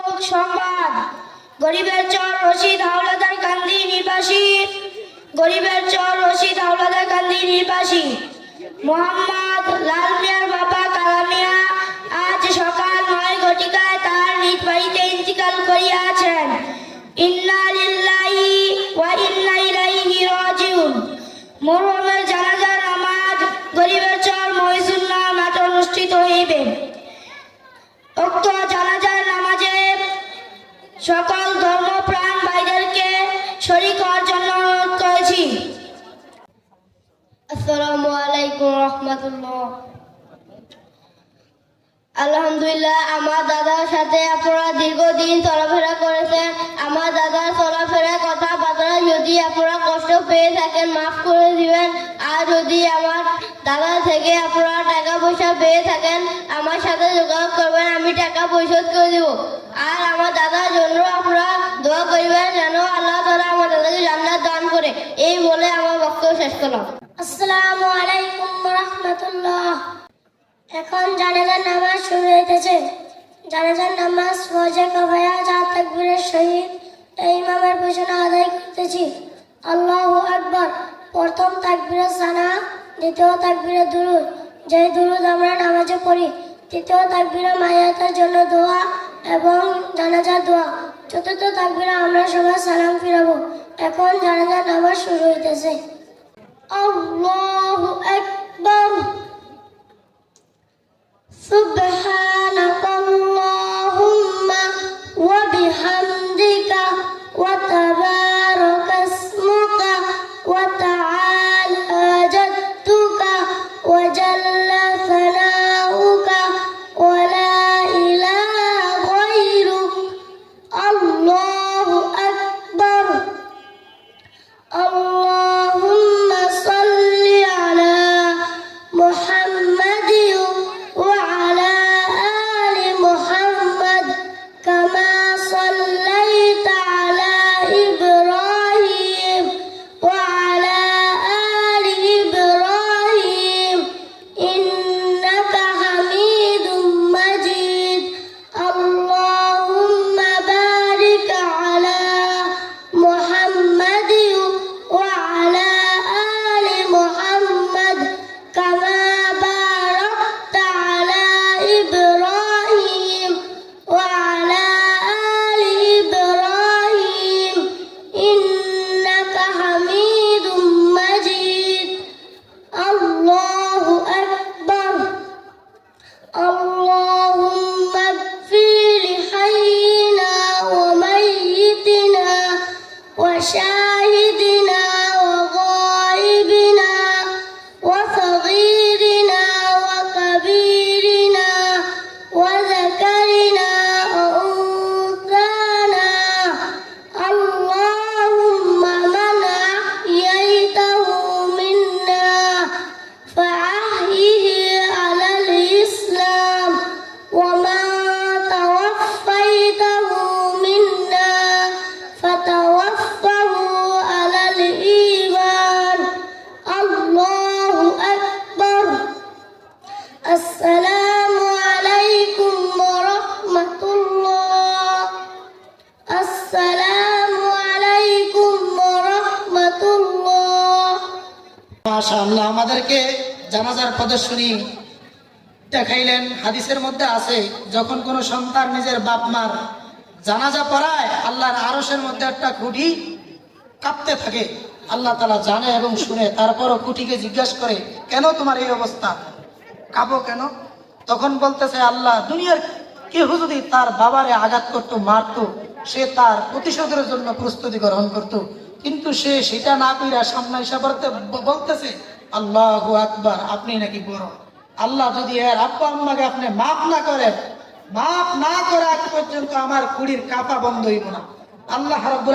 সংবাদ। গরিবের চর রশিদ, হাওলাদার কান্দি নিবাসী। গরিবের চর রশিদ, হাওলাদার কান্দি নিবাসী। মোহাম্মদ লাল মিয়ার বাবা কালামিয়া আজ সকাল নয় ঘটিকায় তার নিজ বাড়িতে ইন্তিকাল করিয়াছেন। ইন্না লিল্লাহি ওয়া ইন্না ইলাইহি রাজিউন। মরহুমের জানাজা, নামাজ, গরিবের চর মহিসুল্লাহ মাঠে অনুষ্ঠিত হইবে। উক্ত জানাজার সকল ধর্মপ্রাণ ভাইদেরকে শরীক হওয়ার জন্য অনুরোধ করেছি। আলাইকুম রহমতুল্লাহ। আলহামদুলিল্লাহ, আমার দাদার সাথে আপনারা দীর্ঘদিন চলাফেরা করেছেন। আমার দাদার চলাফেরা যদি আপনারা কষ্ট পেয়ে থাকেন, মাফ করে দিবেন। আর যদি আমার দাদা থেকে আপনারা টাকা পয়সা পেয়ে থাকেন, আমার সাথে যোগাযোগ করবেন, আমি টাকা পরিশোধ করে দেব। আর আমার দাদার জন্য আপনারা দোয়া করবেন যেন আল্লাহ তালা আমার দাদাকে জান্নাত দান করে। এই বলে আমার বক্তব্য শেষ করলাম। আসসালামু আলাইকুম রহমতুল্লাহ। এখন জানাজার নামাজ শুরু হইতেছে। জানাজার নামাজ ফজে কবায়া যা তাকবীরের সহিত এই ইমামের পেছনে আদায় করতেছি। আল্লাহ আকবার। প্রথম তাকবীরে সানা, দ্বিতীয় তাকবীরে দুরুদ। যে দুরুদ আমরা নামাজে পড়ি, তৃতীয় তাকবীরে মায়াতের জন্য দোয়া এবং জানাজার দোয়া। চতুর্থ তাকবিরে আমরা সবাই সালাম ফিরাবো। এখন জানাজার নামাজ শুরু হইতেছে। আল্লাহু আকবার। সুবহান Shine. আমাদেরকে জানাজার প্রদর্শনী দেখাইলেন। হাদিসের মধ্যে আছে, যখন কোনো সন্তান নিজের বাপ মার জানাজা পড়ায়, আল্লাহর আরশের মধ্যে একটা খুঁটি কাঁপতে থাকে। আল্লাহ তালা জানে এবং শুনে, তারপরও খুঁটিকে জিজ্ঞাসা করে, কেন তোমার এই অবস্থা? কাঁপো কেন? তখন বলতেছে আল্লাহ, দুনিয়ার কেউ যদি তার বাবারে আঘাত করত, মারতো, সে তার প্রতিশোধের জন্য প্রস্তুতি গ্রহণ করত। কিন্তু সে সেটা না কইরা সামনে এসে বলতে- বলতেছে, আল্লাহ আকবর, আপনি নাকি বড়। আল্লাহ যদি এর আব্বা আম্মাকে আপনি মাফ না করেন, মাফ না করে আজ পর্যন্ত আমার কুড়ির কাপা বন্ধ হইব না। আল্লাহ রব্বুল